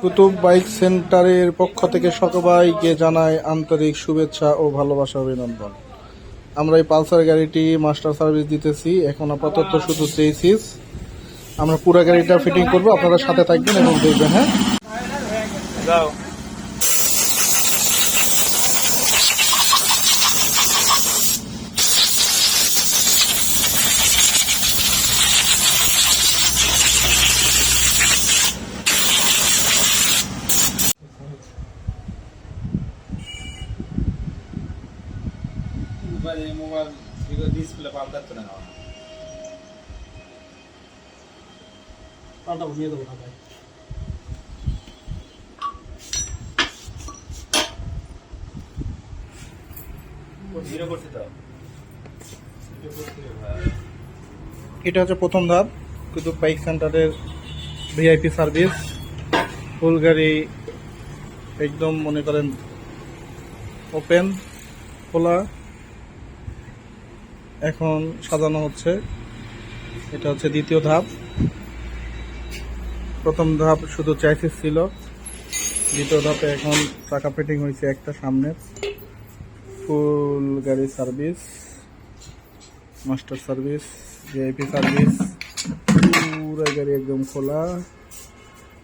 Qutub bike সেন্টারের পক্ষ থেকে সবাইকে জানাই আন্তরিক শুভেচ্ছা ও ভালোবাসা অভিনন্দন। আমরা এই পালসার গাড়িটি মাস্টার সার্ভিস দিতেছি, এখন আপাতত শুধু চেয়েছিস আমরা পুরো গাড়িটা ফিটিং করব, আপনারা সাথে থাকবেন এবং দেখবেন হ্যাঁ? যাও মোবাইল ডিসপ্লে পাল্টাতে না পাল্টাবো নিয়ে দেবো ঢাকায় জিরো করছি তো। এটা হচ্ছে প্রথম ধাপ কুতুব বাইক সেন্টারের ভিআইপি সার্ভিস ফুল গাড়ি একদম মনে করেন ওপেন খোলা। এখন সাজানো হচ্ছে। এটা হচ্ছে দ্বিতীয় ধাপ। প্রথম ধাপ শুধু চাইসিস ছিল। দ্বিতীয় ধাপে এখন চাকা ফিটিং হয়েছে একটা সামনের। ফুল গাড়ি service, master service VIP service. পুরো গাড়ি একদম খোলা।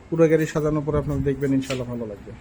পুরো গাড়ি সাজানোর পর আপনারা দেখবেন ইনশাল্লাহ ভালো লাগবে।